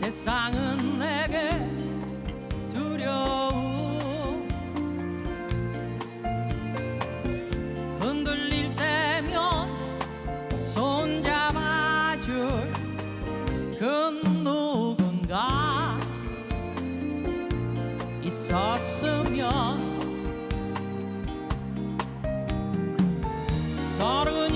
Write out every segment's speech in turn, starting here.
세상은 내게 두려움. 흔들릴 때면 손잡아줄 그 누군가 있었으면 서른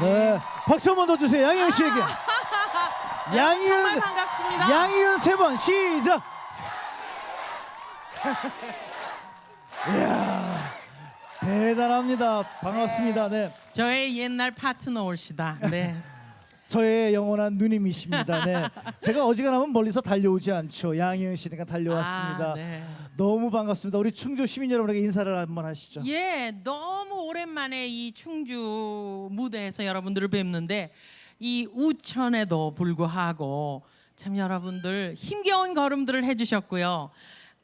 네. 박수 한 번 더 주세요. 양희은 씨에게. 양희은 정말 세- 반갑습니다. 양희은 세 번 시작. 이야. 대단합니다. 반갑습니다. 네. 저의 옛날 파트너 올시다. 네. 저의 영원한 누님이십니다. 네. 제가 어지간하면 멀리서 달려오지 않죠. 양희은 씨니까 달려왔습니다. 아, 네. 너무 반갑습니다. 우리 충주 시민 여러분에게 인사를 한번 하시죠. 예, 너무 오랜만에 이 충주 무대에서 여러분들을 뵙는데 이 우천에도 불구하고 참 여러분들 힘겨운 걸음들을 해주셨고요.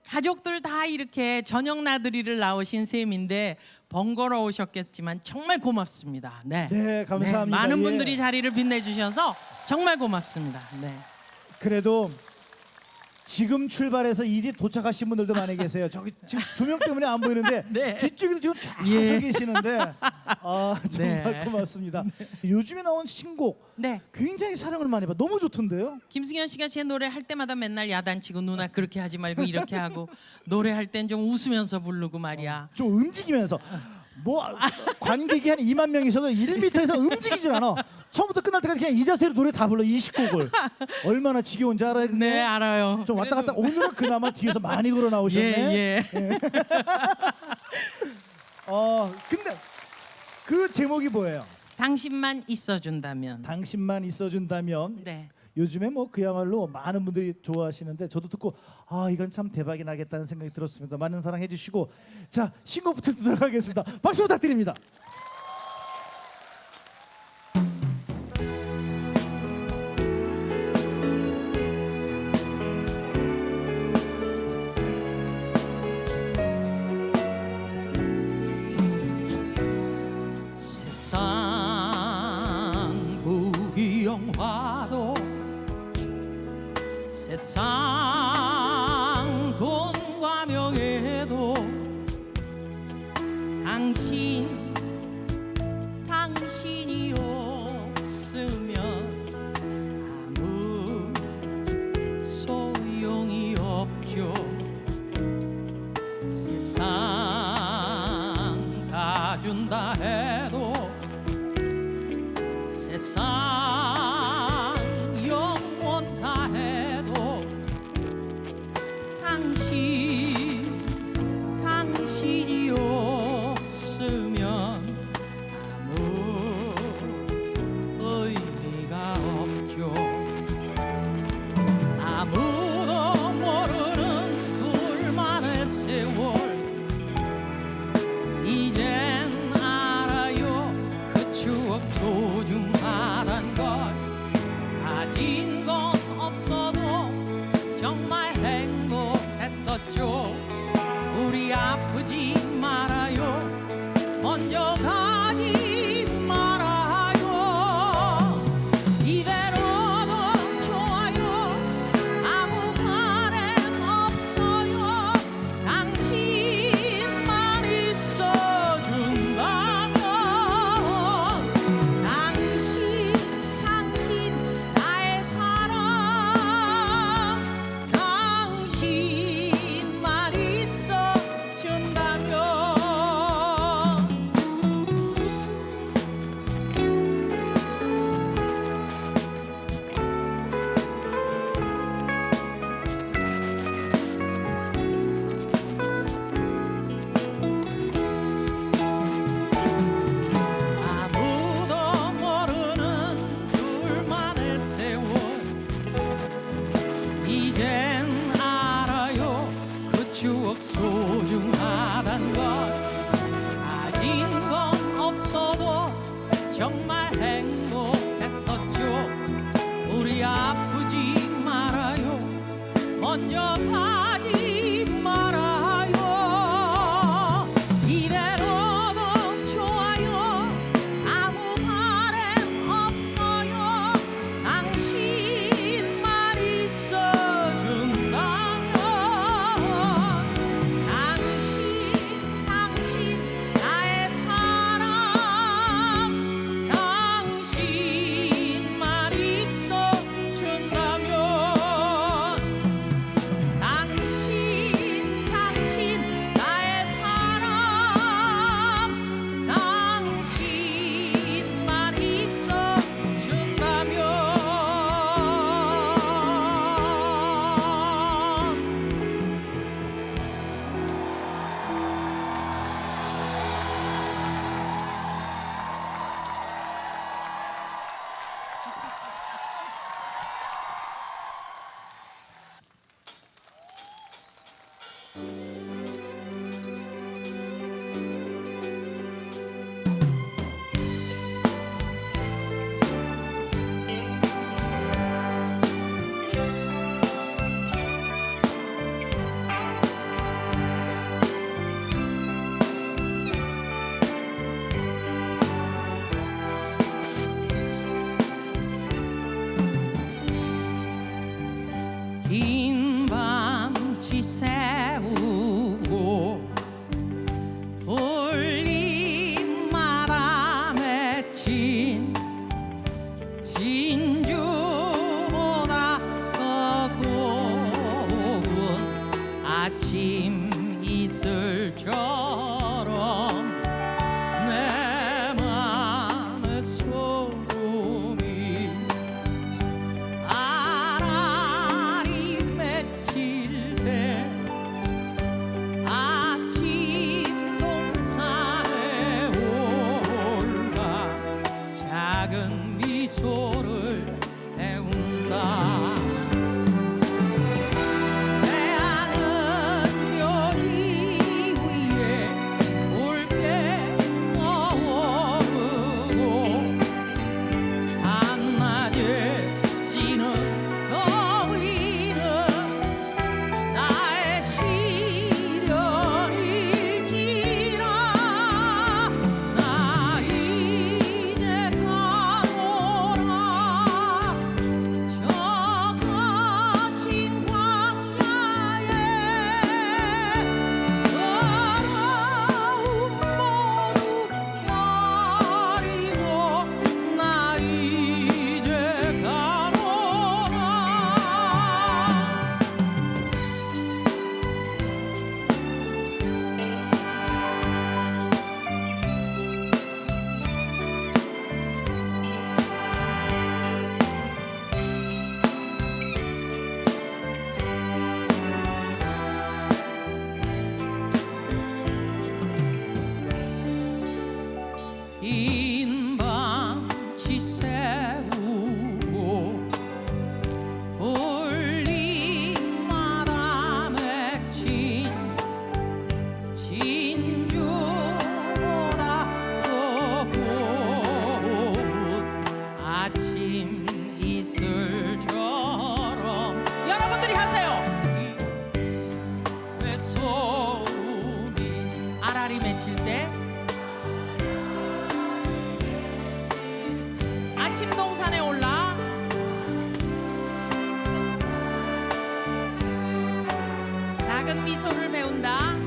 가족들 다 이렇게 저녁 나들이를 나오신 셈인데 번거로우셨겠지만 정말 고맙습니다. 네, 네, 감사합니다. 많은 예. 분들이 자리를 빛내주셔서 정말 고맙습니다. 네. 그래도 지금 출발해서 이제 도착하신 분들도 많이 계세요. 저기 지금 조명 때문에 안 보이는데 네. 뒤쪽에도 지금 쫙 예. 서 계시는데 아 정말 네. 고맙습니다. 요즘에 나온 신곡 네. 굉장히 사랑을 많이 받. 너무 좋던데요. 김승현 씨가 제 노래 할 때마다 맨날 야단치고 누나 그렇게 하지 말고 이렇게 하고 노래할 땐 좀 웃으면서 부르고 말이야. 좀 움직이면서 뭐 관객이 한 2만 명 있어도 1m에서 움직이질 않아. 처음부터 끝날 때까지 그냥 이 자세로 노래 다 불러 20곡을. 얼마나 지겨운지 알아요? 그게? 네 알아요. 좀 왔다 갔다 오늘은 그나마 뒤에서 많이 걸어 나오셨네. 예 예. 어 근데 그 제목이 뭐예요? 당신만 있어준다면. 당신만 있어준다면 네. 요즘에 뭐 그야말로 많은 분들이 좋아하시는데 저도 듣고 아 이건 참 대박이 나겠다는 생각이 들었습니다. 많은 사랑해 주시고 자 신곡부터 듣도록 하겠습니다. 박수 부탁드립니다. 당신 당신이 없으면 아무 소용이 없죠. 세상 다 준다 해도 세상 영원 다 해도 당신 정말 아침 이슬 저 작은 미소를 배운다.